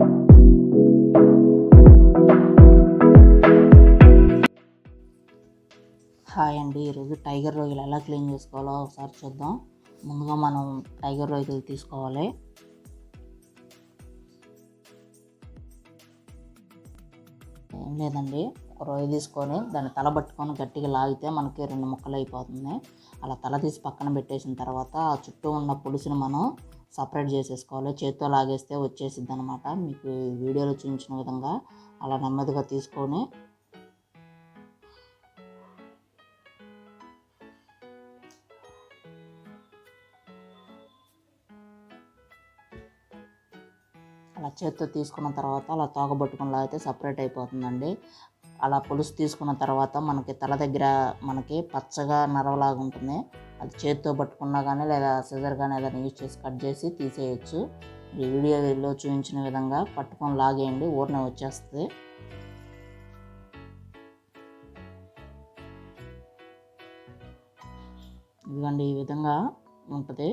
Hi అండి ఈరోజు tiger రొయ్యలు ఎలా క్లీన్ చేసుకోవాలో ఒకసారి చూద్దాం. ముందుగా మనం టైగర్ రొయ్యలు తీసుకోవాలి. ఏం లేదండి ఒక రొయ్య తీసుకొని దాన్ని తల పట్టుకొని గట్టిగా లాగితే మనకి రెండు ముక్కలు అయిపోతుంది. అలా తల తీసి పక్కన పెట్టేసిన తర్వాత ఆ చుట్టూ ఉన్న పులుసుని మనం సపరేట్ చేసేసుకోవాలి. చేత్తో లాగేస్తే వచ్చేసిద్ది అనమాట మీకు వీడియోలో చూపించిన విధంగా అలా నెమ్మదిగా తీసుకొని అలా చేత్తో తీసుకున్న తర్వాత అలా తోగబట్టుకుని లాగితే సపరేట్ అయిపోతుందండి. అలా పులుసు తీసుకున్న తర్వాత మనకి తల దగ్గర మనకి పచ్చగా నరవలాగా ఉంటుంది. అది చేతితో పట్టుకున్నా కానీ లేదా సిజర్ కానీ ఏదైనా యూజ్ చేసి కట్ చేసి తీసేయచ్చు. ఈ వీడియోలో చూపించిన విధంగా పట్టుకొని లాగేయండి ఊరినే వచ్చేస్తుంది. ఇదిగండి ఈ విధంగా ఉంటుంది.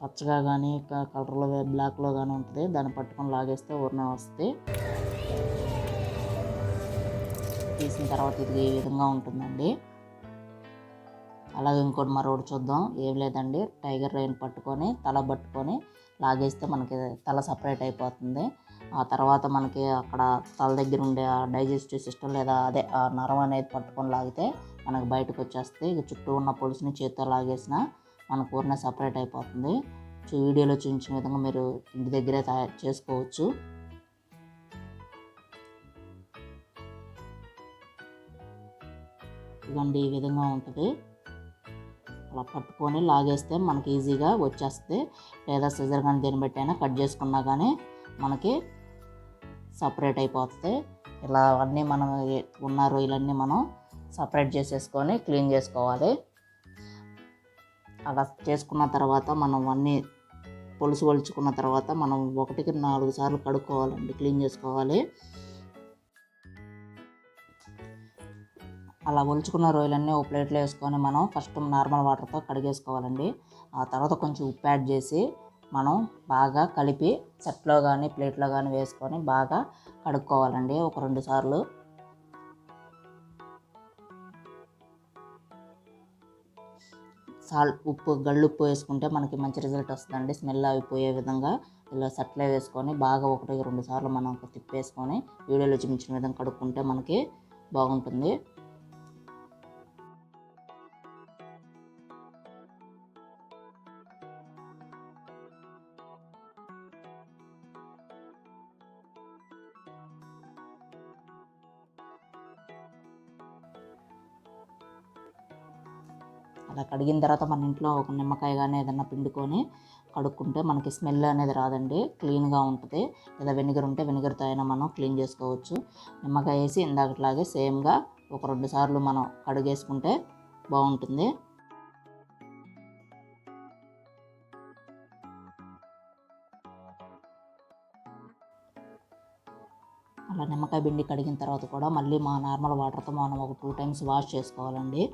పచ్చగా కానీ కలర్లో బ్లాక్లో కానీ ఉంటుంది. దాన్ని పట్టుకొని లాగేస్తే ఊరినే వస్తుంది. తీసిన తర్వాత ఇది ఈ విధంగా ఉంటుందండి. అలాగే ఇంకోటి మరొకటి చూద్దాం. ఏం లేదండి. టైగర్ రైన్ పట్టుకొని తల పట్టుకొని లాగేస్తే మనకి తల సపరేట్ అయిపోతుంది. ఆ తర్వాత మనకి అక్కడ తల దగ్గర ఉండే ఆ డైజెస్టివ్ సిస్టమ్ లేదా అదే ఆ నరం అనేది పట్టుకొని లాగితే మనకు బయటకు వచ్చేస్తే ఇక చుట్టూ ఉన్న పులుసుని చేత్తో లాగేసిన మన కూరనే సపరేట్ అయిపోతుంది. సో వీడియోలో చూపించిన విధంగా మీరు ఇంటి దగ్గరే తయారు చేసుకోవచ్చు. ఇవ్వండి ఈ విధంగా ఉంటుంది. అలా పట్టుకొని లాగేస్తే మనకి ఈజీగా వచ్చేస్తుంది. లేదా సిజర్ కానీ దేని బట్టి కట్ చేసుకున్నా కానీ మనకి సపరేట్ అయిపోతుంది. ఇలా అన్నీ మనం ఉన్నారు ఉన్న రొయ్యలన్నీ మనం సపరేట్ చేసేసుకొని క్లీన్ చేసుకోవాలి. అలా చేసుకున్న తర్వాత మనం అన్నీ పులుసు వలుచుకున్న తర్వాత మనం ఒకటికి నాలుగు సార్లు కడుక్కోవాలండి క్లీన్ చేసుకోవాలి. అలా ఒలుచుకున్న రొయ్యలన్నీ ఒక ప్లేట్లో వేసుకొని మనం ఫస్ట్ నార్మల్ వాటర్తో కడిగేసుకోవాలండి. ఆ తర్వాత కొంచెం ఉప్పు యాడ్ చేసి మనం బాగా కలిపి సెట్లో కానీ ప్లేట్లో కానీ వేసుకొని బాగా కడుక్కోవాలండి. ఒక రెండు సార్లు సాల్ట్ ఉప్పు గళ్ళుప్పు వేసుకుంటే మనకి మంచి రిజల్ట్ వస్తుందండి. స్మెల్ అయిపోయే విధంగా ఇలా సట్లే వేసుకొని బాగా ఒకటి రెండు సార్లు మనం తిప్పేసుకొని వీడియోలో చూపించిన విధంగా కడుక్కుంటే మనకి బాగుంటుంది. అలా కడిగిన తర్వాత మన ఇంట్లో ఒక నిమ్మకాయ కానీ ఏదన్నా పిండుకొని కడుక్కుంటే మనకి స్మెల్ అనేది రాదండి. క్లీన్గా ఉంటుంది. లేదా వెనిగర్ ఉంటే వెనిగర్తో అయినా మనం క్లీన్ చేసుకోవచ్చు. నిమ్మకాయ వేసి ఇందాకట్లాగే సేమ్గా ఒక రెండు సార్లు మనం కడిగేసుకుంటే బాగుంటుంది. అలా నిమ్మకాయ పిండి కడిగిన తర్వాత కూడా మళ్ళీ మా నార్మల్ వాటర్తో మనం ఒక టూ టైమ్స్ వాష్ చేసుకోవాలండి.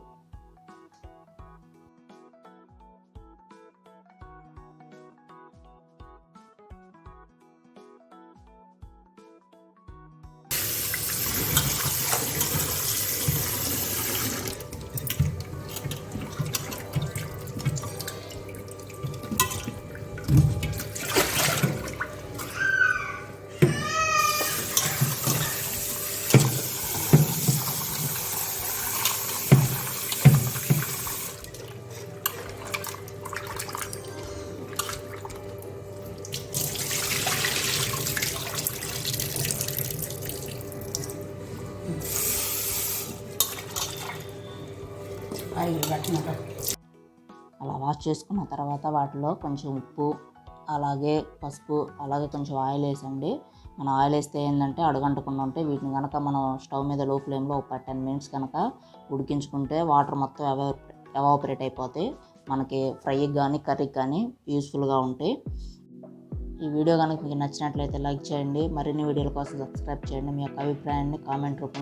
అలా వాష్ చేసుకున్న తర్వాత వాటిలో కొంచెం ఉప్పు అలాగే పసుపు అలాగే కొంచెం ఆయిల్ వేసండి. మనం ఆయిల్ వేస్తే ఏంటంటే అడగంటకుండా ఉంటే వీటిని కనుక మనం స్టవ్ మీద లో ఫ్లేమ్లో ఒక టెన్ మినిట్స్ కనుక ఉడికించుకుంటే వాటర్ మొత్తం ఎవా ఎవాపరేట్ అయిపోతాయి. మనకి ఫ్రైకి కానీ కర్రీకి కానీ యూస్ఫుల్గా ఉంటాయి. ఈ వీడియో కనుక మీకు నచ్చినట్లయితే లైక్ చేయండి. మరిన్ని వీడియోల కోసం సబ్స్క్రైబ్ చేయండి. మీ యొక్క అభిప్రాయాన్ని కామెంట్ రూపంలో